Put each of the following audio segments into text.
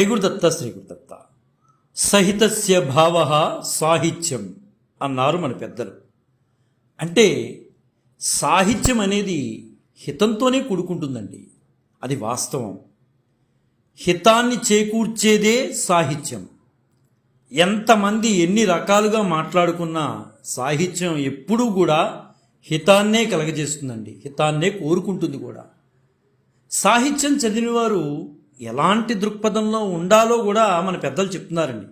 శ్రీగురుదత్త శ్రీగురుదత్త. సహితస్య భావ సాహిత్యం అన్నారు మన పెద్దలు. అంటే సాహిత్యం అనేది హితంతోనే కూడుకుంటుందండి. అది వాస్తవం. హితాన్ని చేకూర్చేదే సాహిత్యం. ఎంతమంది ఎన్ని రకాలుగా మాట్లాడుకున్నా సాహిత్యం ఎప్పుడూ కూడా హితాన్నే కలగజేస్తుందండి. హితాన్నే కోరుకుంటుంది కూడా. సాహిత్యం చదివినవారు ఎలాంటి దృక్పథంలో ఉండాలో కూడా మన పెద్దలు చెప్తున్నారండి.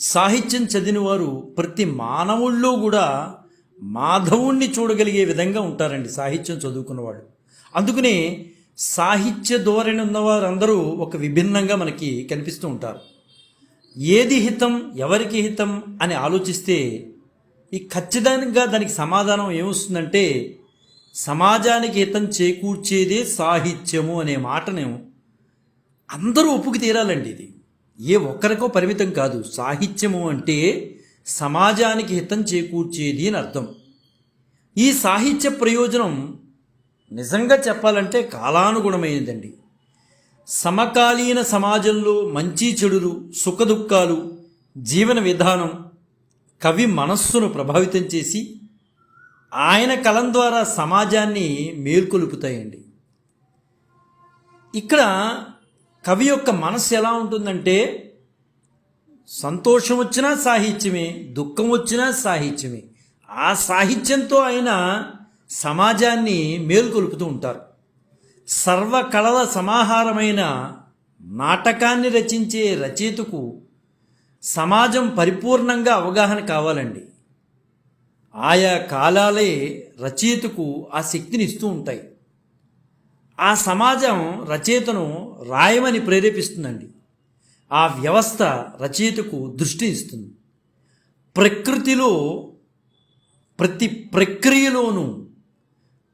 సాహిత్యం చదివినవారు ప్రతి మానవుల్లో కూడా మాధవుణ్ణి చూడగలిగే విధంగా ఉంటారండి సాహిత్యం చదువుకున్నవాడు అందుకనే సాహిత్య ధోరణి ఉన్నవారందరూ ఒక విభిన్నంగా మనకి కనిపిస్తూ ఉంటారు. ఏది హితం ఎవరికి హితం అని ఆలోచిస్తే ఈ ఖచ్చితంగా దానికి సమాధానం ఏమొస్తుందంటే సమాజానికి హితం చేకూర్చేదే సాహిత్యము అనే మాటను అందరూ ఒప్పుకు తీరాలండి ఇది. ఏ ఒక్కరికో పరిమితం కాదు. సాహిత్యము అంటే సమాజానికి హితం చేకూర్చేది అని అర్థం. ఈ సాహిత్య ప్రయోజనం నిజంగా చెప్పాలంటే కాలానుగుణమైనదండి. సమకాలీన సమాజంలో మంచి చెడులు సుఖదుఖాలు జీవన విధానం కవి మనస్సును ప్రభావితం చేసి ఆయన కలం ద్వారా సమాజాన్ని మేల్కొలుపుతాయండి. ఇక్కడ కవి యొక్క మనస్సు ఎలా ఉంటుందంటే సంతోషం వచ్చినా సాహిత్యమే దుఃఖం వచ్చినా సాహిత్యమే. ఆ సాహిత్యంతో ఆయన సమాజాన్ని మేలుకొలుపుతూ ఉంటారు. సర్వకళల సమాహారమైన నాటకాన్ని రచించే రచయితకు సమాజం పరిపూర్ణంగా అవగాహన కావాలండి. ఆయా కాలాలే రచయితకు ఆ శక్తిని ఇస్తూ ఉంటాయి. ఆ సమాజం రచయితను రాయమని ప్రేరేపిస్తుందండి. ఆ వ్యవస్థ రచయితకు దృష్టి ఇస్తుంది. ప్రకృతిలో ప్రతి ప్రక్రియలోనూ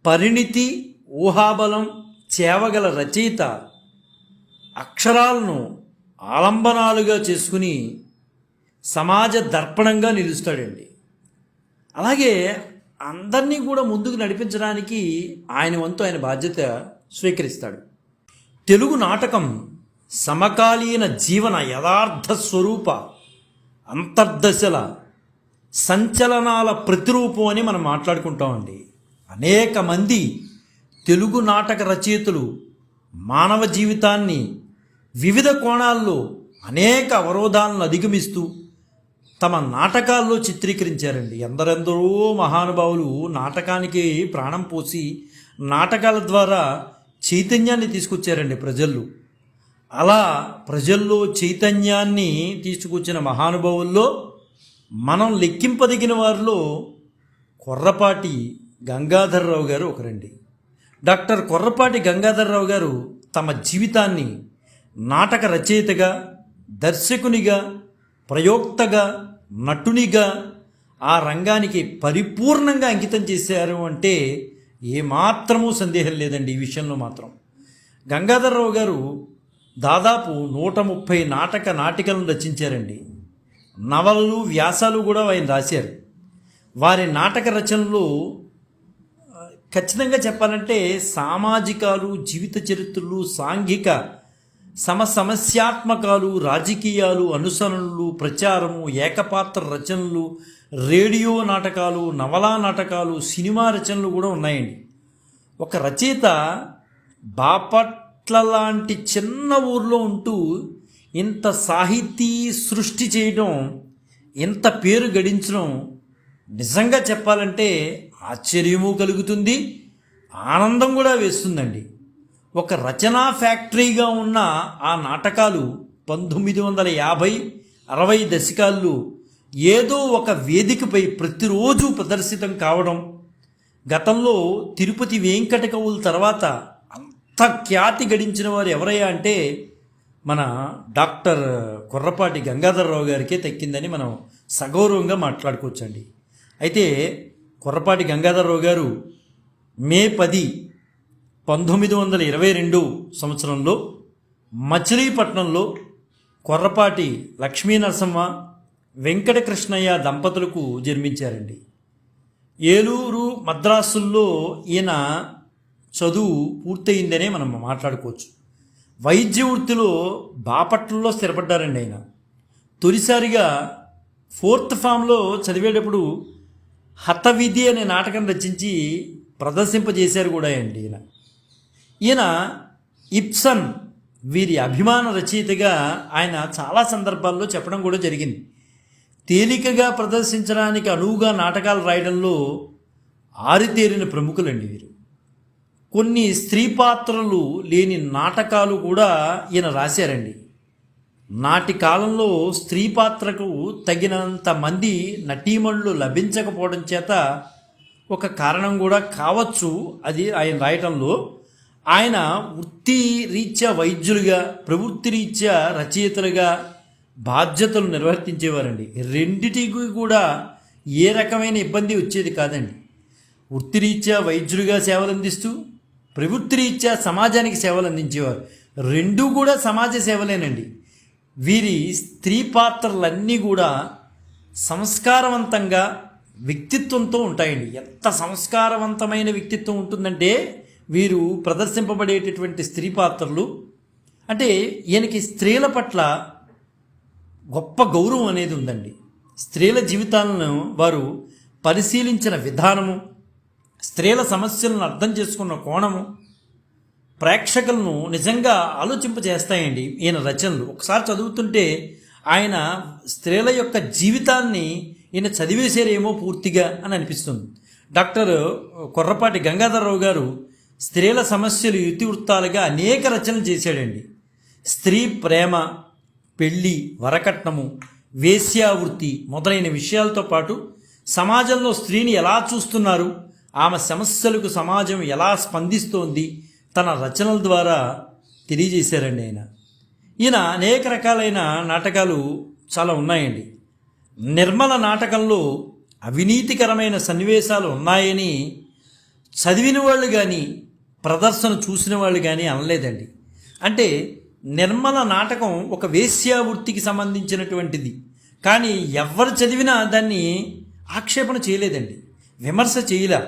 పరిణితి ఊహాబలం చేవగల రచయిత అక్షరాలను ఆలంబనాలుగా చేసుకుని సమాజ దర్పణంగా నిలుస్తాడండి. అలాగే అందరినీ కూడా ముందుకు నడిపించడానికి ఆయన వంతు ఆయన బాధ్యత స్వీకరిస్తాడు. తెలుగు నాటకం సమకాలీన జీవన యథార్థ స్వరూప అంతర్దశల సంచలనాల ప్రతిరూపం అని మనం మాట్లాడుకుంటామండి. అనేక మంది తెలుగు నాటక రచయితలు మానవ జీవితాన్ని వివిధ కోణాల్లో అనేక అవరోధాలను అధిగమిస్తూ తమ నాటకాల్లో చిత్రీకరించారండి. ఎందరెందరో మహానుభావులు నాటకానికి ప్రాణం పోసి నాటకాల ద్వారా చైతన్యాన్ని తీసుకొచ్చారండి ప్రజల్లో అలా ప్రజల్లో చైతన్యాన్ని తీసుకొచ్చిన మహానుభావుల్లో మనం లెక్కింపదగిన వారిలో కొర్రపాటి గంగాధర్రావు గారు ఒకరండి. డాక్టర్ కొర్రపాటి గంగాధర్రావు గారు తమ జీవితాన్ని నాటక రచయితగా దర్శకునిగా ప్రయోక్తగా నటునిగా ఆ రంగానికి పరిపూర్ణంగా అంకితం చేశారు అంటే ఏమాత్రమూ సందేహం లేదండి ఈ విషయంలో మాత్రం. గంగాధర్రావు గారు దాదాపు నూట ముప్పై నాటక నాటికలను రచించారండి. నవలలు వ్యాసాలు కూడా ఆయన రాశారు. వారి నాటక రచనలు ఖచ్చితంగా చెప్పాలంటే సామాజికాలు జీవిత చరిత్రలు సాంఘిక సమ సమస్యాత్మకాలు రాజకీయాలు అనుసరణలు ప్రచారము ఏకపాత్ర రచనలు రేడియో నాటకాలు నవలా నాటకాలు సినిమా రచనలు కూడా ఉన్నాయండి. ఒక రచయిత బాపట్ల లాంటి చిన్న ఊర్లో ఉంటూ ఇంత సాహితీ సృష్టి చేయడం ఇంత పేరు గడించడం నిజంగా చెప్పాలంటే ఆశ్చర్యము కలుగుతుంది ఆనందం కూడా వేస్తుందండి. ఒక రచనా ఫ్యాక్టరీగా ఉన్న ఆ నాటకాలు పంతొమ్మిది వందల యాభై అరవై దశకాల్లో ఏదో ఒక వేదికపై ప్రతిరోజు ప్రదర్శితం కావడం గతంలో తిరుపతి వెంకట కవుల తర్వాత అంత ఖ్యాతి గడించిన వారు ఎవరయ్యా అంటే మన డాక్టర్ కొర్రపాటి గంగాధరరావు గారికే తక్కిందని మనం సగౌరవంగా మాట్లాడుకోవచ్చండి. అయితే కొర్రపాటి గంగాధరరావు గారు మే పది పంతొమ్మిది వందల ఇరవై రెండు సంవత్సరంలో మచిలీపట్నంలో కొర్రపాటి లక్ష్మీ నరసింహ వెంకటకృష్ణయ్య దంపతులకు జన్మించారండి. ఏలూరు మద్రాసుల్లో ఈయన చదువు పూర్తయిందనే మనం మాట్లాడుకోవచ్చు. వైద్య వృత్తిలో బాపట్లలో స్థిరపడ్డారండి ఆయన. తొలిసారిగా ఫోర్త్ ఫామ్లో చదివేటప్పుడు హతవిధి అనే నాటకం రచించి ప్రదర్శింపజేశారు కూడా అండి ఈయన. ఈయన ఇప్సన్ వీరి అభిమాన రచయితగా ఆయన చాలా సందర్భాల్లో చెప్పడం కూడా జరిగింది. తేలికగా ప్రదర్శించడానికి అనువుగా నాటకాలు రాయడంలో ఆరితేరిన ప్రముఖులండి వీరు. కొన్ని స్త్రీ పాత్రలు లేని నాటకాలు కూడా ఈయన రాశారండి. నాటి కాలంలో స్త్రీ పాత్రకు తగినంత మంది నటీమణులు లభించకపోవడం చేత ఒక కారణం కూడా కావచ్చు అది ఆయన రాయటంలో. ఆయన వృత్తి రీత్యా వైద్యులుగా ప్రవృత్తి రీత్యా రచయితలుగా బాధ్యతలు నిర్వర్తించేవారండి. రెండిటికి కూడా ఏ రకమైన ఇబ్బంది వచ్చేది కాదండి. వృత్తిరీత్యా వైద్యులుగా సేవలు అందిస్తూ ప్రవృత్తిరీత్యా సమాజానికి సేవలు అందించేవారు రెండూ కూడా సమాజ సేవలేనండి. వీరి స్త్రీ పాత్రలన్నీ కూడా సంస్కారవంతంగా వ్యక్తిత్వంతో ఉంటాయండి. ఎంత సంస్కారవంతమైన వ్యక్తిత్వం ఉంటుందంటే వీరు ప్రదర్శింపబడేటటువంటి స్త్రీ పాత్రలు అంటే ఈయనకి స్త్రీల పట్ల గొప్ప గౌరవం అనేది ఉందండి. స్త్రీల జీవితాలను వారు పరిశీలించిన విధానము స్త్రీల సమస్యలను అర్థం చేసుకున్న కోణము ప్రేక్షకులను నిజంగా ఆలోచింపజేస్తాయండి ఈయన రచనలు. ఒకసారి చదువుతుంటే ఆయన స్త్రీల యొక్క జీవితాన్ని ఈయన చదివేశారేమో పూర్తిగా అని అనిపిస్తుంది. డాక్టర్ కొర్రపాటి గంగాధరరావు గారు స్త్రీల సమస్యలు ఇతివృత్తాలుగా అనేక రచనలు చేశాడండి. స్త్రీ ప్రేమ పెళ్ళి వరకట్నము వేశ్యావృత్తి మొదలైన విషయాలతో పాటు సమాజంలో స్త్రీని ఎలా చూస్తున్నారు ఆమె సమస్యలకు సమాజం ఎలా స్పందిస్తోంది తన రచనల ద్వారా తెలియజేశారండి ఆయన. ఈయన అనేక రకాలైన నాటకాలు చాలా ఉన్నాయండి. నిర్మల నాటకంలో అవినీతికరమైన సన్నివేశాలు ఉన్నాయని చదివిన వాళ్ళు కానీ ప్రదర్శన చూసిన వాళ్ళు కానీ అనలేదండి. అంటే నిర్మల నాటకం ఒక వేశ్యావృత్తికి సంబంధించినటువంటిది. కానీ ఎవరు చదివినా దాన్ని ఆక్షేపణ చేయలేదండి. విమర్శ చేయలే.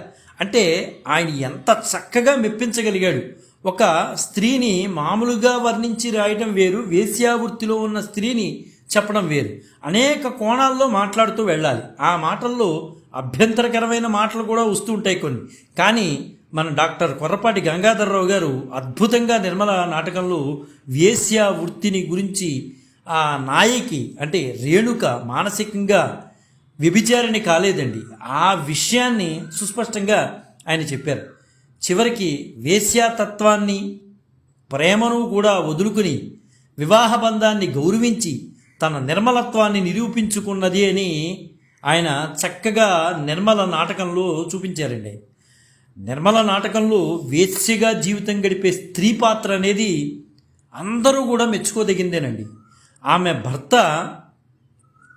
అంటే ఆయన ఎంత చక్కగా మెప్పించగలిగాడు. ఒక స్త్రీని మామూలుగా వర్ణించి రాయడం వేరు వేశ్యావృత్తిలో ఉన్న స్త్రీని చెప్పడం వేరు. అనేక కోణాల్లో మాట్లాడుతూ వెళ్ళాలి. ఆ మాటల్లో అభ్యంతరకరమైన మాటలు కూడా వస్తూ ఉంటాయి కొన్ని. కానీ మన డాక్టర్ కొర్రపాటి గంగాధరరావు గారు అద్భుతంగా నిర్మల నాటకంలో వేశ్య వృత్తిని గురించి ఆ నాయకి అంటే రేణుక మానసికంగా వ్యభిచారిణి కాలేదండి. ఆ విషయాన్ని సుస్పష్టంగా ఆయన చెప్పారు. చివరికి వేశ్యాతత్వాన్ని ప్రేమను కూడా వదులుకుని వివాహ బంధాన్ని గౌరవించి తన నిర్మలత్వాన్ని నిరూపించుకున్నది అని ఆయన చక్కగా నిర్మల నాటకంలో చూపించారండి. నిర్మల నాటకంలో వేశ్యగా జీవితం గడిపే స్త్రీ పాత్ర అనేది అందరూ కూడా మెచ్చుకోదగిందేనండి. ఆమె భర్త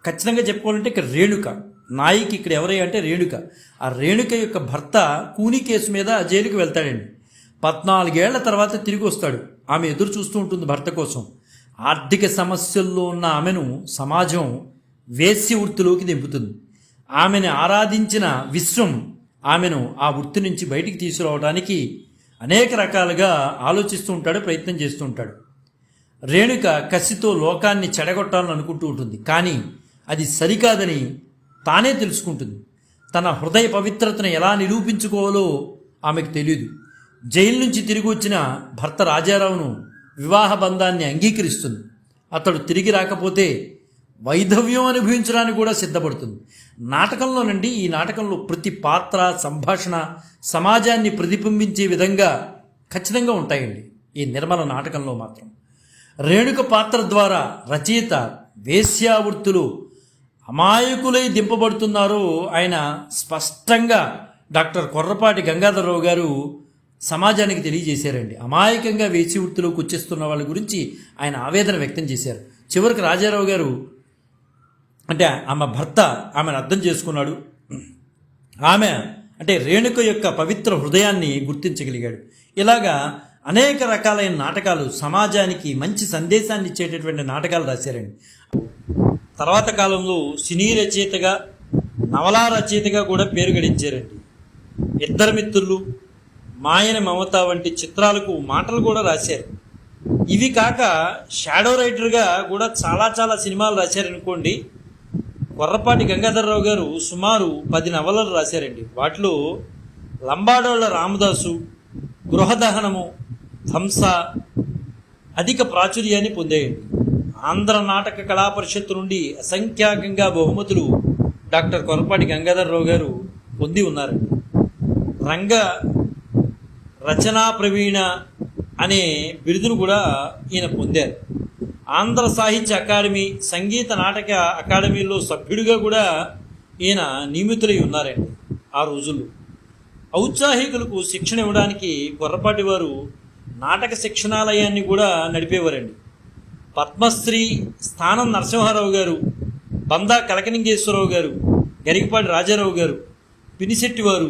ఖచ్చితంగా చెప్పుకోవాలంటే ఇక్కడ రేణుక. నాయికి ఇక్కడ ఎవరై అంటే రేణుక. ఆ రేణుక యొక్క భర్త కూని కేసు మీద జైలుకి వెళ్తాడండి. పద్నాలుగేళ్ళ తర్వాత తిరిగి వస్తాడు. ఆమె ఎదురు చూస్తూ ఉంటుంది భర్త కోసం. ఆర్థిక సమస్యల్లో ఉన్న ఆమెను సమాజం వేశ్య వృత్తిలోకి దింపుతుంది. ఆమెను ఆరాధించిన విశ్వం ఆమెను ఆ వృత్తి నుంచి బయటికి తీసుకురావడానికి అనేక రకాలుగా ఆలోచిస్తూ ఉంటాడు ప్రయత్నం చేస్తూ ఉంటాడు. రేణుక కసితో లోకాన్ని చెడగొట్టాలని అనుకుంటూ ఉంటుంది. కానీ అది సరికాదని తానే తెలుసుకుంటుంది. తన హృదయ పవిత్రతను ఎలా నిరూపించుకోవాలో ఆమెకు తెలియదు జైలు నుంచి తిరిగి వచ్చిన భర్త రాజారావును వివాహ బంధాన్ని అంగీకరిస్తుంది. అతడు తిరిగి రాకపోతే వైధవ్యం అనుభవించడానికి కూడా సిద్ధపడుతుంది. నాటకంలో నుండి ఈ నాటకంలో ప్రతి పాత్ర సంభాషణ సమాజాన్ని ప్రతిబింబించే విధంగా ఖచ్చితంగా ఉంటాయండి ఈ నిర్మల నాటకంలో మాత్రం. రేణుక పాత్ర ద్వారా రచయిత వేశ్యావృత్తులు అమాయకులై దింపబడుతున్నారో ఆయన స్పష్టంగా డాక్టర్ కొర్రపాటి గంగాధరరావు గారు సమాజానికి తెలియజేశారండి. అమాయకంగా వేసి వృత్తిలోకి వచ్చేస్తున్న వాళ్ళ గురించి ఆయన ఆవేదన వ్యక్తం చేశారు. చివరికి రాజారావు గారు అంటే ఆమె భర్త ఆమెను అర్థం చేసుకున్నాడు. ఆమె అంటే రేణుక యొక్క పవిత్ర హృదయాన్ని గుర్తించగలిగాడు. ఇలాగా అనేక రకాలైన నాటకాలు సమాజానికి మంచి సందేశాన్ని ఇచ్చేటటువంటి నాటకాలు రాశారండి. తర్వాత కాలంలో సినీ రచయితగా నవలా రచయితగా కూడా పేరు గడించారండి. ఇద్దరు మిత్రులు మాయన మమత వంటి చిత్రాలకు మాటలు కూడా రాశారు. ఇవి కాక షాడో రైటర్గా కూడా చాలా చాలా సినిమాలు రాశారనుకోండి కొర్రపాటి గంగాధరరావు గారు సుమారు పది నవలలు రాశారండి. వాటిలో లంబాడోళ్ళ రామదాసు గృహదహనము ధ్వంస అధిక ప్రాచుర్యాన్ని పొందాయండి. ఆంధ్ర నాటక కళా పరిషత్తు నుండి అసంఖ్యాకంగా బహుమతులు డాక్టర్ కొరపాటి గంగాధరరావు గారు పొంది ఉన్నారండి. రంగ రచనా ప్రవీణ అనే బిరుదును కూడా ఈయన పొందారు. ఆంధ్ర సాహిత్య అకాడమీ సంగీత నాటక అకాడమీలో సభ్యుడిగా కూడా ఈయన నియమితులై ఉన్నారండి ఆ రోజుల్లో. ఔత్సాహికులకు శిక్షణ ఇవ్వడానికి కొర్రపాటి వారు నాటక శిక్షణాలయాన్ని కూడా నడిపేవారండి. పద్మశ్రీ స్థానం నరసింహారావు గారు బందా కలకలింగేశ్వరరావు గారు గరికపాటి రాజారావు గారు పినిశెట్టి వారు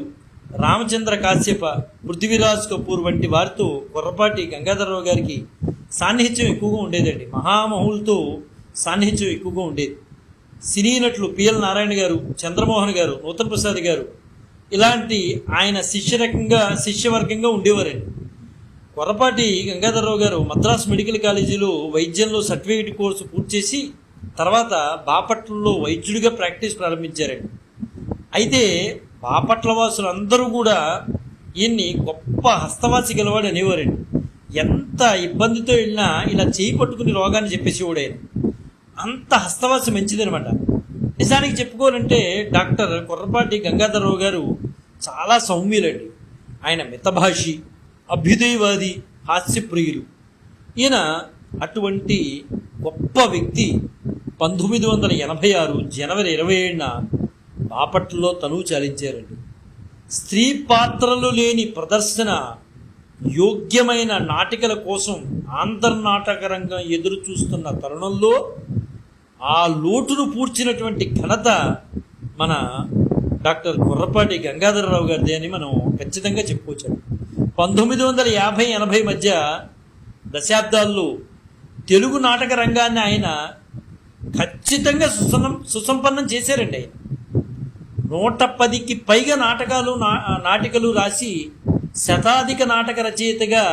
రామచంద్ర కాశ్యప పృథ్వీరాజ్ కపూర్ వంటి వారితో కొర్రపాటి గంగాధరరావు గారికి సాన్నిహిత్యం ఎక్కువగా ఉండేదండి. మహామహులతో సాన్నిహిత్యం ఎక్కువగా ఉండేది. సినీ నటులు పిఎల్ నారాయణ గారు చంద్రమోహన్ గారు నూతన్ ప్రసాద్ గారు ఇలాంటి ఆయన శిష్యరకంగా శిష్యవర్గంగా ఉండేవారండి. కొరపాటి గంగాధరరావు గారు మద్రాస్ మెడికల్ కాలేజీలో వైద్యంలో సర్టిఫికేట్ కోర్సు పూర్తి చేసి తర్వాత బాపట్లలో వైద్యుడిగా ప్రాక్టీస్ ప్రారంభించారండి. అయితే బాపట్ల వాసులు అందరూ కూడా ఈయన్ని గొప్ప హస్తవాసి గలవాడు అనేవారండి. ఎంత ఇబ్బందితో వెళ్ళినా ఇలా చేయి పట్టుకుని రోగాన్ని చెప్పేసేవాడు ఆయన అంత హస్తవాసం మంచిదనమాట. నిజానికి చెప్పుకోవాలంటే డాక్టర్ కుర్రపాటి గంగాధరరావు గారు చాలా సౌమ్యులండి. ఆయన మితభాషి అభ్యుదయవాది హాస్యప్రియులు. ఈయన అటువంటి గొప్ప వ్యక్తి పంతొమ్మిది వందల ఎనభై ఆరు జనవరి ఇరవై ఏడున బాపట్లలో తనువు చాలించారండి. స్త్రీ పాత్రలు లేని ప్రదర్శన యోగ్యమైన నాటికల కోసం ఆంధ్రనాటక రంగం ఎదురు చూస్తున్న తరుణంలో ఆ లోటును పూడ్చినటువంటి ఘనత మన డాక్టర్ కుర్రపాటి గంగాధరరావు గారిది అని మనం ఖచ్చితంగా చెప్పుకోవచ్చు. పంతొమ్మిది వందల యాభై ఎనభై మధ్య దశాబ్దాల్లో తెలుగు నాటక రంగాన్ని ఆయన ఖచ్చితంగా సుసనం సుసంపన్నం చేశారండి ఆయన. నూట పదికి పైగా నాటకాలు నా- నాటికలు రాసి శతాధిక నాటక రచయితగా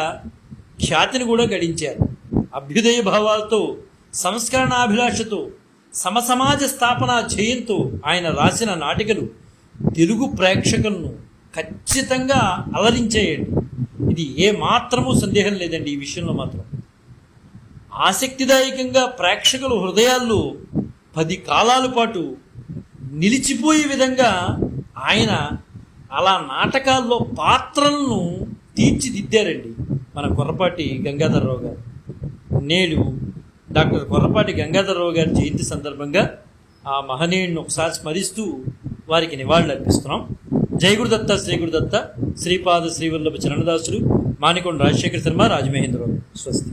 ఖ్యాతిని కూడా గడించారు. అభ్యుదయ భావాలతో సంస్కరణాభిలాషతో సమసమాజ స్థాపన చేయంతో ఆయన రాసిన నాటికలు తెలుగు ప్రేక్షకులను ఖచ్చితంగా అలరించేయండి. ఇది ఏ మాత్రమూ సందేహం లేదండి ఈ విషయంలో మాత్రం. ఆసక్తిదాయకంగా ప్రేక్షకుల హృదయాల్లో పది కాలాల పాటు నిలిచిపోయే విధంగా ఆయన అలా నాటకాల్లో పాత్రలను తీర్చిదిద్దారండి మన కొర్రపాటి గంగాధరరావు గారు. నేడు డాక్టర్ కొర్రపాటి గంగాధరరావు గారి జయంతి సందర్భంగా ఆ మహనీయుడిని ఒకసారి స్మరిస్తూ వారికి నివాళులు అర్పిస్తున్నాం. జయగురుదత్త శ్రీగురుదత్త శ్రీపాద శ్రీవల్లభ చరణదాసుడు మానికొండ రాజశేఖర శర్మ రాజమహేంద్రరావు. స్వస్తి.